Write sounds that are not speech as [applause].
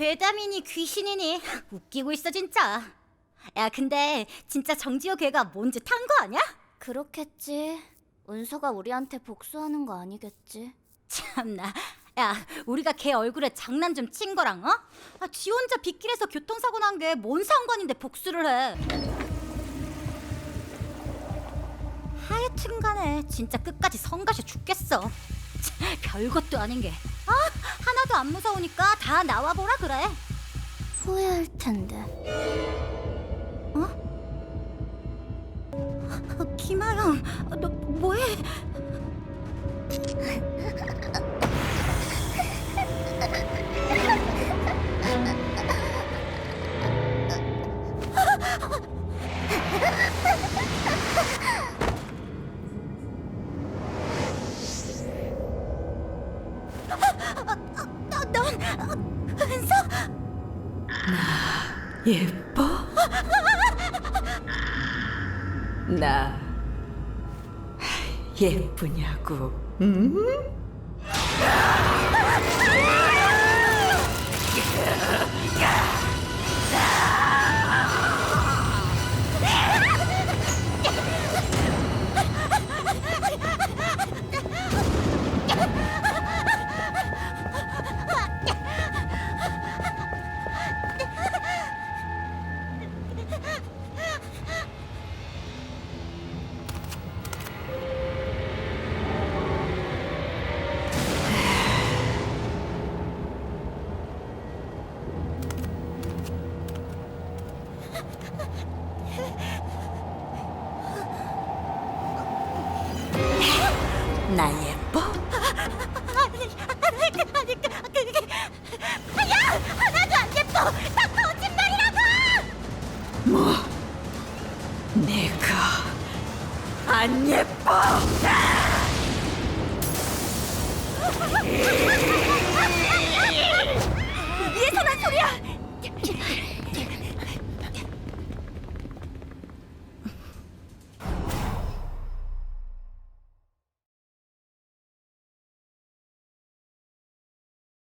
괴담이니 귀신이니 웃기고 있어 진짜. 야 근데 진짜 정지호 걔가 뭔 짓 한 거 아니야? 그렇겠지. 은서가 우리한테 복수하는 거 아니겠지? 참나. 야 우리가 걔 얼굴에 장난 좀 친 거랑 어? 아, 지 혼자 빗길에서 교통사고 난 게 뭔 상관인데 복수를 해? 하여튼간에 진짜 끝까지 성가셔 죽겠어. 참, 별것도 아닌 게. 아 하나도 안 무서우니까 다 나와 보라 그래. 후회할 텐데. 어, 어, 너 뭐해? [laughs] 예뻐? 나 예쁘냐고? 응? 나 예뻐? 아니, 아니, 그, 아니, 그, 그, 그, 야! 하나도 안 예뻐! 다 거짓말이라고! 뭐? 내가 안 예뻐? 아,